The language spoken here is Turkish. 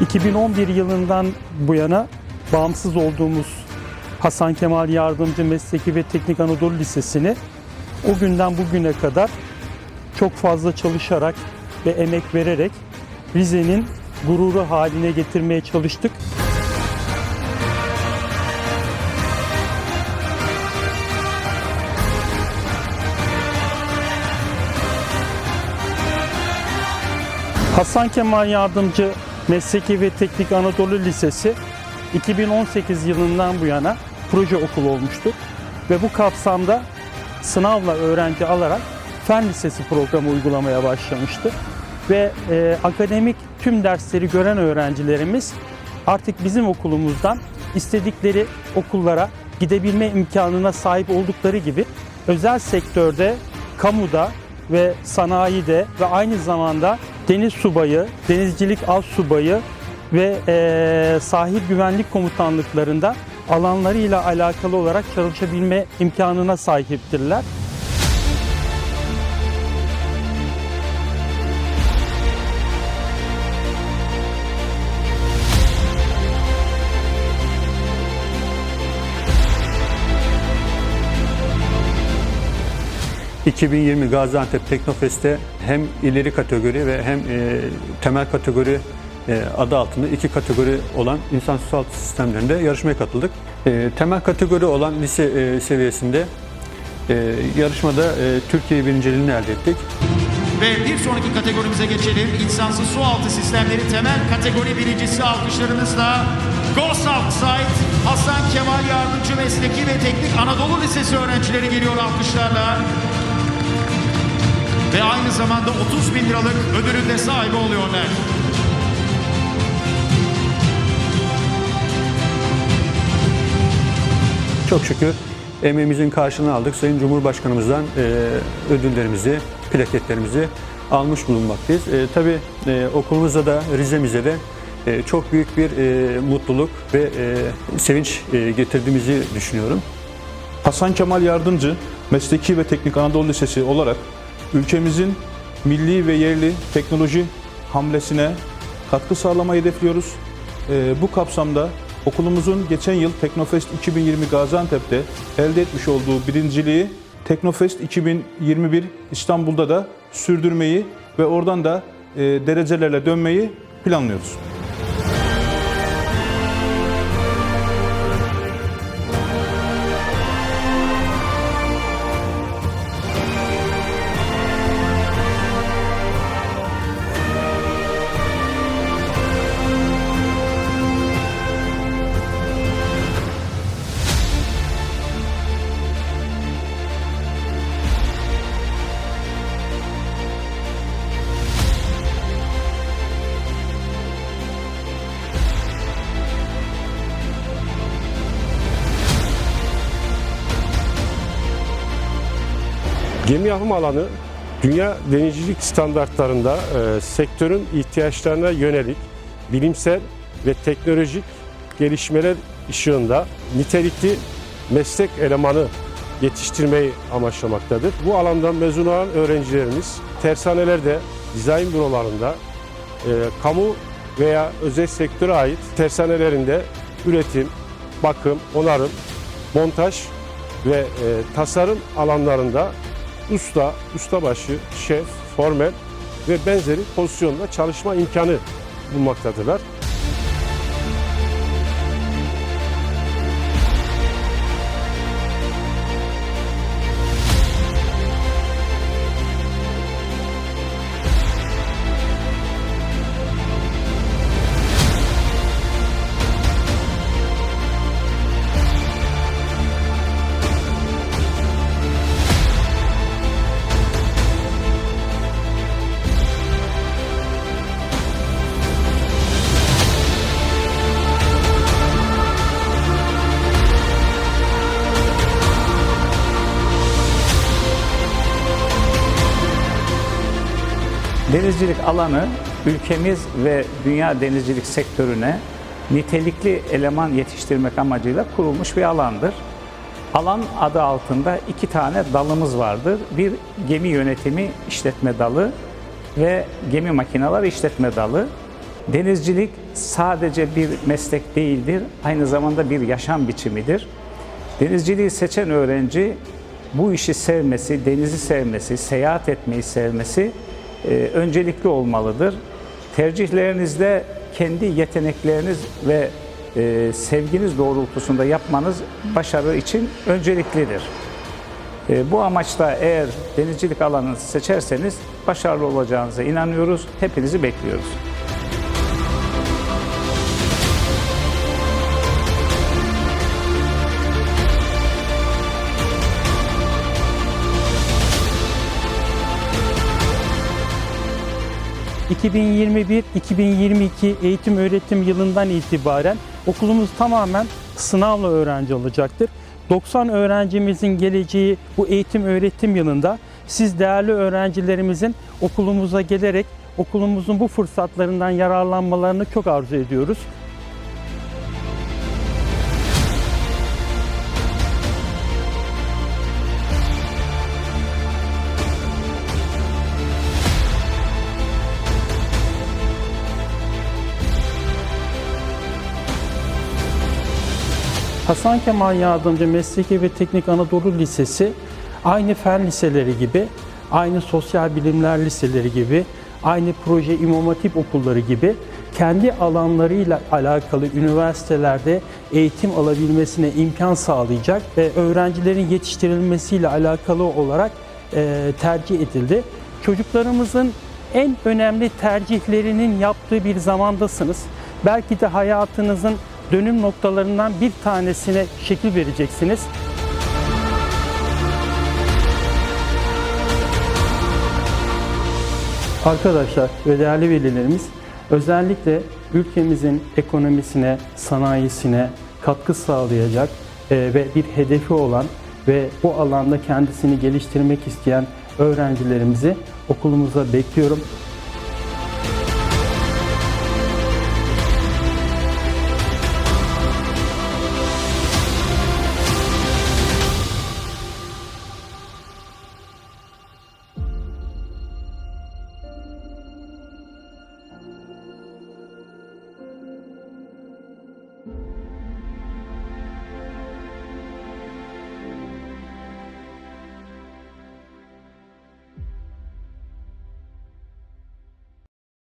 2011 yılından bu yana bağımsız olduğumuz Hasan Kemal Yardımcı Mesleki ve Teknik Anadolu Lisesi'ni o günden bugüne kadar çok fazla çalışarak ve emek vererek Rize'nin gururu haline getirmeye çalıştık. Hasan Kemal Yardımcı Mesleki ve Teknik Anadolu Lisesi 2018 yılından bu yana proje okulu olmuştur. Ve bu kapsamda sınavla öğrenci alarak Fen Lisesi programı uygulamaya başlamıştı. Ve e, akademik tüm dersleri gören öğrencilerimiz artık bizim okulumuzdan istedikleri okullara gidebilme imkanına sahip oldukları gibi özel sektörde, kamuda ve sanayide ve aynı zamanda deniz subayı, denizcilik alt subayı ve eee sahil güvenlik komutanlıklarında alanlarıyla alakalı olarak çalışabilme imkanına sahiptirler. 2020 Gaziantep Teknofest'te hem ileri kategori ve hem e, temel kategori e, adı altında iki kategori olan insan sualtı sistemlerinde yarışmaya katıldık. E, temel kategori olan lise e, seviyesinde e, yarışmada e, Türkiye birinciliğini elde ettik. Ve bir sonraki kategorimize geçelim. İnsansız su altı sistemleri temel kategori birincisi alkışlarınızla Go Southside Hasan Kemal Yardımcı Mesleki ve Teknik Anadolu Lisesi öğrencileri geliyor alkışlarla. Ve aynı zamanda 30 bin liralık ödülün de sahibi oluyorlar. Çok şükür emeğimizin karşılığını aldık. Sayın Cumhurbaşkanımızdan e, ödüllerimizi, plaketlerimizi almış bulunmaktayız. E, tabii e, okulumuzda da Rize'mize de e, çok büyük bir e, mutluluk ve e, sevinç e, getirdiğimizi düşünüyorum. Hasan Kemal Yardımcı Mesleki ve Teknik Anadolu Lisesi olarak ülkemizin milli ve yerli teknoloji hamlesine katkı sağlamayı hedefliyoruz. Ee, bu kapsamda okulumuzun geçen yıl Teknofest 2020 Gaziantep'te elde etmiş olduğu birinciliği Teknofest 2021 İstanbul'da da sürdürmeyi ve oradan da e, derecelerle dönmeyi planlıyoruz. Gemi yapım alanı dünya denizcilik standartlarında e, sektörün ihtiyaçlarına yönelik bilimsel ve teknolojik gelişmeler ışığında nitelikli meslek elemanı yetiştirmeyi amaçlamaktadır. Bu alandan mezun olan öğrencilerimiz tersanelerde, dizayn bürolarında, e, kamu veya özel sektöre ait tersanelerinde üretim, bakım, onarım, montaj ve e, tasarım alanlarında usta, ustabaşı, şef, formel ve benzeri pozisyonda çalışma imkanı bulmaktadırlar. Denizcilik alanı ülkemiz ve dünya denizcilik sektörüne nitelikli eleman yetiştirmek amacıyla kurulmuş bir alandır. Alan adı altında iki tane dalımız vardır. Bir gemi yönetimi işletme dalı ve gemi makineleri işletme dalı. Denizcilik sadece bir meslek değildir, aynı zamanda bir yaşam biçimidir. Denizciliği seçen öğrenci bu işi sevmesi, denizi sevmesi, seyahat etmeyi sevmesi öncelikli olmalıdır. Tercihlerinizde kendi yetenekleriniz ve e, sevginiz doğrultusunda yapmanız başarı için önceliklidir. E, bu amaçla eğer denizcilik alanını seçerseniz başarılı olacağınıza inanıyoruz. Hepinizi bekliyoruz. ...2021-2022 eğitim öğretim yılından itibaren okulumuz tamamen sınavla öğrenci alacaktır. 90 öğrencimizin geleceği bu eğitim öğretim yılında siz değerli öğrencilerimizin okulumuza gelerek okulumuzun bu fırsatlarından yararlanmalarını çok arzu ediyoruz. Hasan Kemal Yardımcı Mesleki ve Teknik Anadolu Lisesi aynı fen liseleri gibi, aynı sosyal bilimler liseleri gibi, aynı proje İmam Hatip okulları gibi kendi alanlarıyla alakalı üniversitelerde eğitim alabilmesine imkan sağlayacak ve öğrencilerin yetiştirilmesiyle alakalı olarak e, tercih edildi. Çocuklarımızın en önemli tercihlerinin yaptığı bir zamandasınız. Belki de hayatınızın dönüm noktalarından bir tanesine şekil vereceksiniz. Arkadaşlar ve değerli velilerimiz özellikle ülkemizin ekonomisine, sanayisine katkı sağlayacak e, ve bir hedefi olan ve bu alanda kendisini geliştirmek isteyen öğrencilerimizi okulumuza bekliyorum.